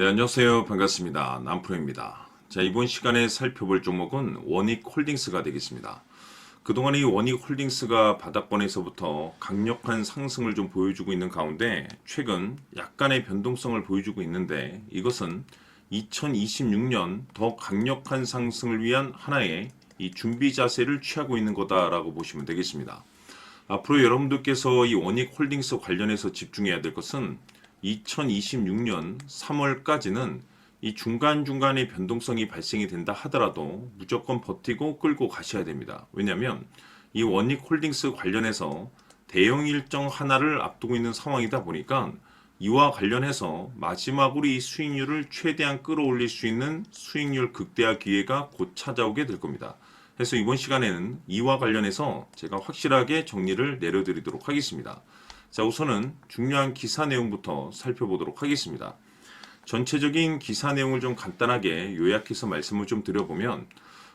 네, 안녕하세요. 반갑습니다. 남프로입니다. 자, 이번 시간에 살펴볼 종목은 원익 홀딩스가 되겠습니다. 그동안 이 원익 홀딩스가 바닥권에서부터 강력한 상승을 좀 보여주고 있는 가운데 최근 약간의 변동성을 보여주고 있는데 이것은 2026년 더 강력한 상승을 위한 하나의 이 준비 자세를 취하고 있는 거다라고 보시면 되겠습니다. 앞으로 여러분들께서 이 원익 홀딩스 관련해서 집중해야 될 것은 2026년 3월까지는 이 중간중간에 변동성이 발생이 된다 하더라도 무조건 버티고 끌고 가셔야 됩니다. 왜냐하면 이 원익 홀딩스 관련해서 대형 일정 하나를 앞두고 있는 상황이다 보니까 이와 관련해서 마지막으로 이 수익률을 최대한 끌어올릴 수 있는 수익률 극대화 기회가 곧 찾아오게 될 겁니다. 그래서 이번 시간에는 이와 관련해서 제가 확실하게 정리를 내려드리도록 하겠습니다. 자, 우선은 중요한 기사 내용부터 살펴보도록 하겠습니다. 전체적인 기사 내용을 좀 간단하게 요약해서 말씀을 좀 드려보면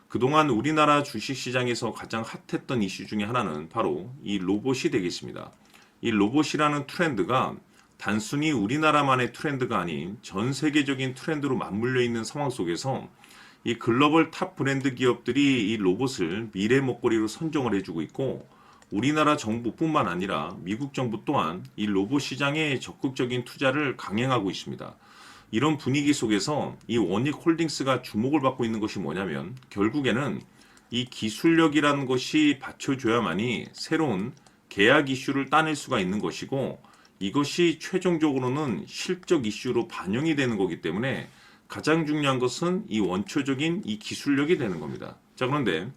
그동안 우리나라 주식시장에서 가장 핫했던 이슈 중에 하나는 바로 이 로봇이 되겠습니다. 이 로봇이라는 트렌드가 단순히 우리나라만의 트렌드가 아닌 전 세계적인 트렌드로 맞물려 있는 상황 속에서 이 글로벌 탑 브랜드 기업들이 이 로봇을 미래 먹거리로 선정을 해주고 있고 우리나라 정부뿐만 아니라 미국 정부 또한 이 로봇 시장에 적극적인 투자를 강행하고 있습니다. 이런 분위기 속에서 이 원익 홀딩스가 주목을 받고 있는 것이 뭐냐면 결국에는 이 기술력이라는 것이 받쳐줘야만이 새로운 계약 이슈를 따낼 수가 있는 것이고 이것이 최종적으로는 실적 이슈로 반영이 되는 거기 때문에 가장 중요한 것은 이 원초적인 이 기술력이 되는 겁니다. 자 그런데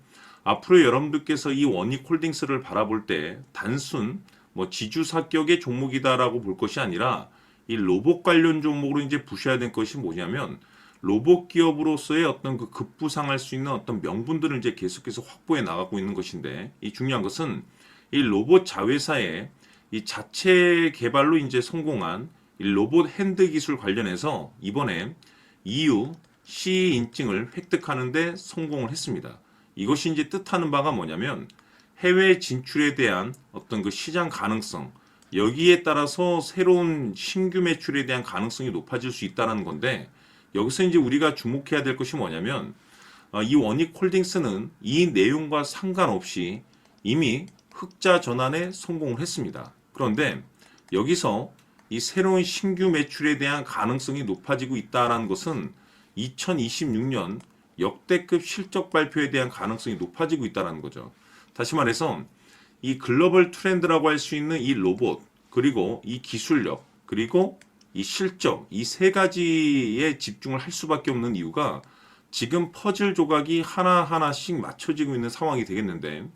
앞으로 여러분들께서 이 원익 홀딩스를 바라볼 때 단순 뭐 지주 사격의 종목이다라고 볼 것이 아니라 이 로봇 관련 종목으로 이제 보셔야 될 것이 뭐냐면 로봇 기업으로서의 어떤 그 급부상할 수 있는 어떤 명분들을 이제 계속해서 확보해 나가고 있는 것인데 이 중요한 것은 이 로봇 자회사의 이 자체 개발로 이제 성공한 이 로봇 핸드 기술 관련해서 이번에 EU CE 인증을 획득하는데 성공을 했습니다. 이것이 이제 뜻하는 바가 뭐냐면 해외 진출에 대한 어떤 그 시장 가능성 여기에 따라서 새로운 신규 매출에 대한 가능성이 높아질 수 있다는 건데 여기서 이제 우리가 주목해야 될 것이 뭐냐면 어, 이 원익 홀딩스는 이 내용과 상관없이 이미 흑자 전환에 성공을 했습니다. 그런데 여기서 이 새로운 신규 매출에 대한 가능성이 높아지고 있다는 것은 2026년 역대급 실적 발표에 대한 가능성이 높아지고 있다는 거죠. 다시 말해서 이 글로벌 트렌드라고 할 수 있는 이 로봇 그리고 이 기술력 그리고 이 실적 이 세 가지에 집중을 할 수밖에 없는 이유가 지금 퍼즐 조각이 하나하나씩 맞춰지고 있는 상황이 되겠는데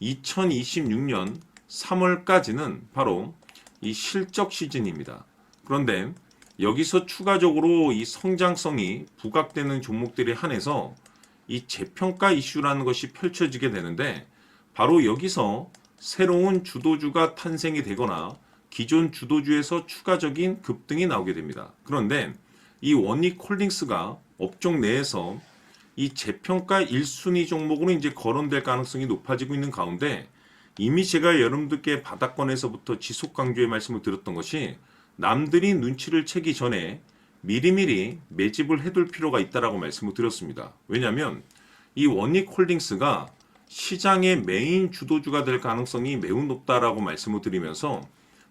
2026년 3월까지는 바로 이 실적 시즌입니다. 그런데 여기서 추가적으로 이 성장성이 부각되는 종목들에 한해서 이 재평가 이슈라는 것이 펼쳐지게 되는데 바로 여기서 새로운 주도주가 탄생이 되거나 기존 주도주에서 추가적인 급등이 나오게 됩니다. 그런데 이 원익 홀딩스가 업종 내에서 이 재평가 1순위 종목으로 이제 거론될 가능성이 높아지고 있는 가운데 이미 제가 여러분들께 바닥권에서부터 지속 강조의 말씀을 드렸던 것이 남들이 눈치를 채기 전에 미리미리 매집을 해둘 필요가 있다라고 말씀을 드렸습니다. 왜냐하면 이 원익 홀딩스가 시장의 메인 주도주가 될 가능성이 매우 높다라고 말씀을 드리면서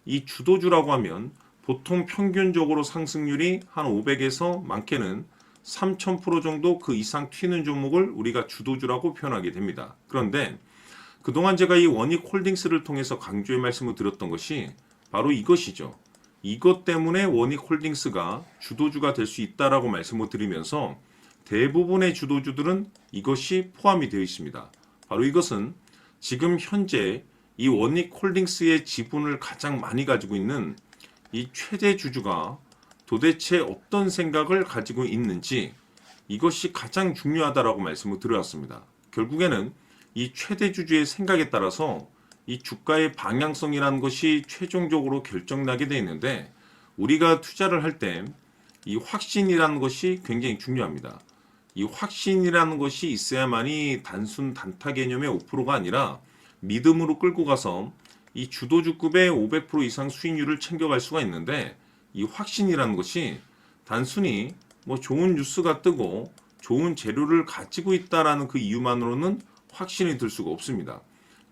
이 주도주라고 하면 보통 평균적으로 상승률이 한 500에서 많게는 3000% 정도 그 이상 튀는 종목을 우리가 주도주라고 표현하게 됩니다. 그런데 그동안 제가 이 원익 홀딩스를 통해서 강조의 말씀을 드렸던 것이 바로 이것이죠. 이것 때문에 원익 홀딩스가 주도주가 될 수 있다라고 말씀을 드리면서 대부분의 주도주들은 이것이 포함이 되어 있습니다. 바로 이것은 지금 현재 이 원익 홀딩스의 지분을 가장 많이 가지고 있는 이 최대 주주가 도대체 어떤 생각을 가지고 있는지 이것이 가장 중요하다라고 말씀을 드려왔습니다. 결국에는 이 최대 주주의 생각에 따라서 이 주가의 방향성이라는 것이 최종적으로 결정나게 되어 있는데 우리가 투자를 할 때 이 확신이라는 것이 굉장히 중요합니다. 이 확신이라는 것이 있어야만이 단순 단타 개념의 5%가 아니라 믿음으로 끌고 가서 이 주도주급의 500% 이상 수익률을 챙겨갈 수가 있는데 이 확신이라는 것이 단순히 뭐 좋은 뉴스가 뜨고 좋은 재료를 가지고 있다라는 그 이유만으로는 확신이 들 수가 없습니다.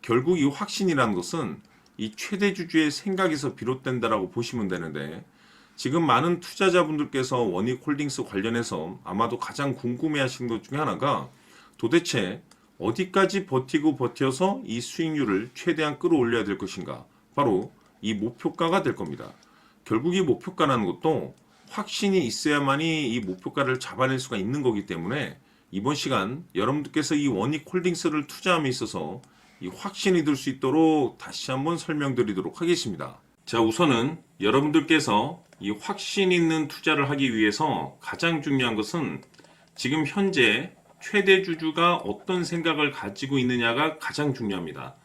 결국 이 확신이라는 것은 이 최대 주주의 생각에서 비롯된다라고 보시면 되는데 지금 많은 투자자분들께서 원익홀딩스 관련해서 아마도 가장 궁금해하시는 것 중에 하나가 도대체 어디까지 버티고 버텨서 이 수익률을 최대한 끌어올려야 될 것인가? 바로 이 목표가가 될 겁니다. 결국 이 목표가라는 것도 확신이 있어야만이 이 목표가를 잡아낼 수가 있는 거기 때문에 이번 시간 여러분들께서 이 원익 홀딩스를 투자함에 있어서 이 확신이 들 수 있도록 다시 한번 설명드리도록 하겠습니다. 자, 우선은 여러분들께서 이 확신 있는 투자를 하기 위해서 가장 중요한 것은 지금 현재 최대 주주가 어떤 생각을 가지고 있느냐가 가장 중요합니다.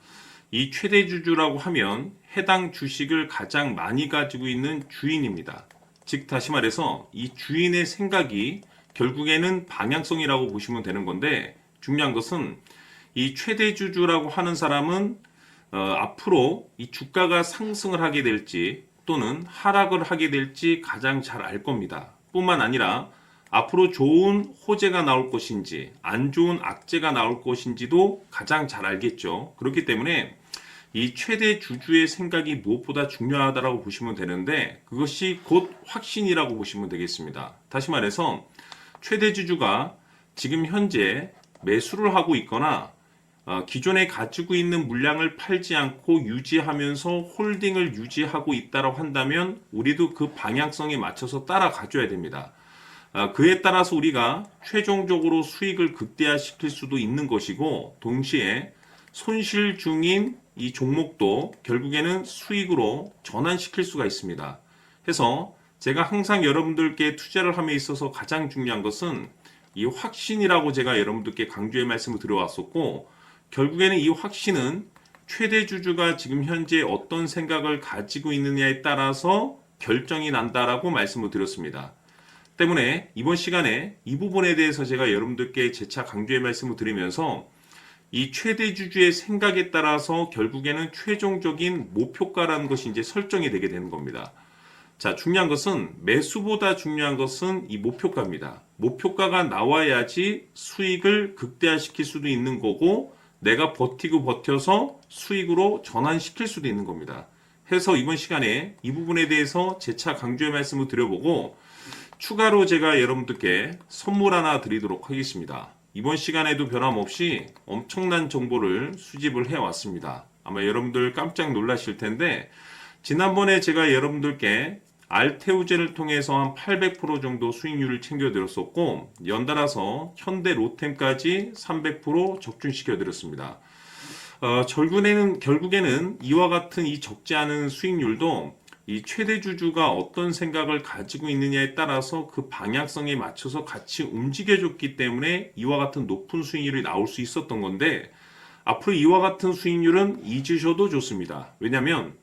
이 최대 주주라고 하면 해당 주식을 가장 많이 가지고 있는 주인입니다. 즉 다시 말해서 이 주인의 생각이 결국에는 방향성이라고 보시면 되는 건데 중요한 것은 이 최대 주주라고 하는 사람은 어, 앞으로 이 주가가 상승을 하게 될지 또는 하락을 하게 될지 가장 잘 알 겁니다. 뿐만 아니라 앞으로 좋은 호재가 나올 것인지 안 좋은 악재가 나올 것인지도 가장 잘 알겠죠. 그렇기 때문에 이 최대 주주의 생각이 무엇보다 중요하다라고 보시면 되는데 그것이 곧 확신이라고 보시면 되겠습니다. 다시 말해서 최대 주주가 지금 현재 매수를 하고 있거나 어, 기존에 가지고 있는 물량을 팔지 않고 유지하면서 홀딩을 유지하고 있다고 한다면 우리도 그 방향성에 맞춰서 따라가줘야 됩니다. 아, 그에 따라서 우리가 최종적으로 수익을 극대화시킬 수도 있는 것이고 동시에 손실 중인 이 종목도 결국에는 수익으로 전환시킬 수가 있습니다. 해서 제가 항상 여러분들께 투자를 함에 있어서 가장 중요한 것은 이 확신이라고 제가 여러분들께 강조의 말씀을 드려왔었고 결국에는 이 확신은 최대 주주가 지금 현재 어떤 생각을 가지고 있느냐에 따라서 결정이 난다라고 말씀을 드렸습니다. 때문에 이번 시간에 이 부분에 대해서 제가 여러분들께 재차 강조의 말씀을 드리면서 이 최대 주주의 생각에 따라서 결국에는 최종적인 목표가라는 것이 이제 설정이 되게 되는 겁니다. 자, 중요한 것은 매수보다 중요한 것은 이 목표가입니다. 목표가가 나와야지 수익을 극대화시킬 수도 있는 거고 내가 버티고 버텨서 수익으로 전환시킬 수도 있는 겁니다. 해서 이번 시간에 이 부분에 대해서 재차 강조의 말씀을 드려보고 추가로 제가 여러분들께 선물 하나 드리도록 하겠습니다. 이번 시간에도 변함없이 엄청난 정보를 수집을 해왔습니다. 아마 여러분들 깜짝 놀라실 텐데, 지난번에 제가 여러분들께 알테우제를 통해서 한 800% 정도 수익률을 챙겨드렸었고, 연달아서 현대 로템까지 300% 적중시켜드렸습니다. 어, 결국에는, 결국에는 이와 같은 이 적지 않은 수익률도 이 최대 주주가 어떤 생각을 가지고 있느냐에 따라서 그 방향성에 맞춰서 같이 움직여줬기 때문에 이와 같은 높은 수익률이 나올 수 있었던 건데 앞으로 이와 같은 수익률은 잊으셔도 좋습니다. 왜냐하면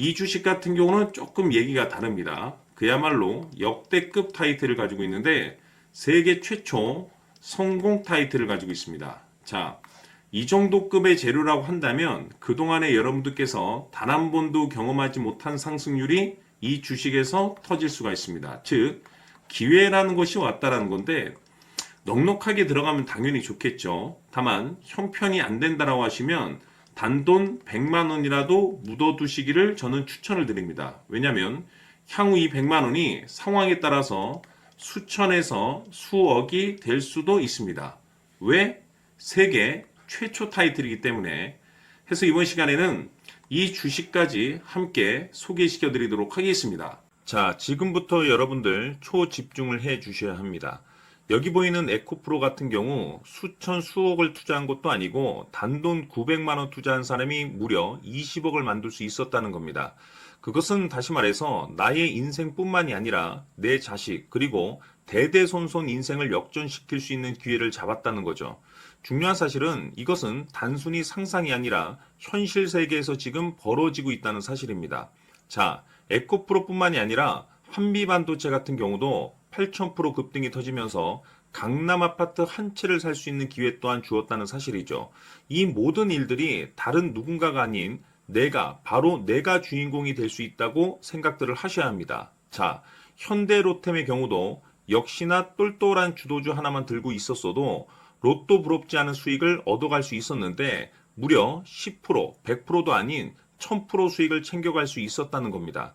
이 주식 같은 경우는 조금 얘기가 다릅니다. 그야말로 역대급 타이틀을 가지고 있는데 세계 최초 성공 타이틀을 가지고 있습니다. 자, 이 정도 급의 재료라고 한다면 그동안에 여러분들께서 단 한 번도 경험하지 못한 상승률이 이 주식에서 터질 수가 있습니다. 즉, 기회라는 것이 왔다라는 건데, 넉넉하게 들어가면 당연히 좋겠죠. 다만, 형편이 안 된다라고 하시면 단돈 100만 원이라도 묻어두시기를 저는 추천을 드립니다. 왜냐하면 향후 이 100만 원이 상황에 따라서 수천에서 수억이 될 수도 있습니다. 왜? 세계 최초 타이틀이기 때문에 해서 이번 시간에는 이 주식까지 함께 소개시켜 드리도록 하겠습니다. 자, 지금부터 여러분들 초집중을 해 주셔야 합니다. 여기 보이는 에코프로 같은 경우 수천 수억을 투자한 것도 아니고 단돈 900만 원 투자한 사람이 무려 20억을 만들 수 있었다는 겁니다. 그것은 다시 말해서 나의 인생뿐만이 아니라 내 자식 그리고 대대손손 인생을 역전시킬 수 있는 기회를 잡았다는 거죠. 중요한 사실은 이것은 단순히 상상이 아니라 현실 세계에서 지금 벌어지고 있다는 사실입니다. 자, 에코프로뿐만이 아니라 한미반도체 같은 경우도 8,000% 급등이 터지면서 강남 아파트 한 채를 살 수 있는 기회 또한 주었다는 사실이죠. 이 모든 일들이 다른 누군가가 아닌 내가, 바로 내가 주인공이 될 수 있다고 생각들을 하셔야 합니다. 자, 현대 로템의 경우도 역시나 똘똘한 주도주 하나만 들고 있었어도 로또 부럽지 않은 수익을 얻어갈 수 있었는데 무려 10%, 100%도 아닌 1000% 수익을 챙겨갈 수 있었다는 겁니다.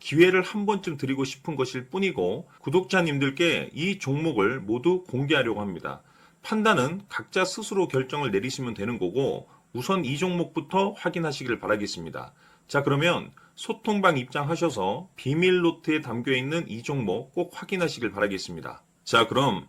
기회를 한 번쯤 드리고 싶은 것일 뿐이고 구독자님들께 이 종목을 모두 공개하려고 합니다. 판단은 각자 스스로 결정을 내리시면 되는 거고 우선 이 종목부터 확인하시길 바라겠습니다. 자 그러면 소통방 입장하셔서 비밀 노트에 담겨 있는 이 종목 꼭 확인하시길 바라겠습니다. 자 그럼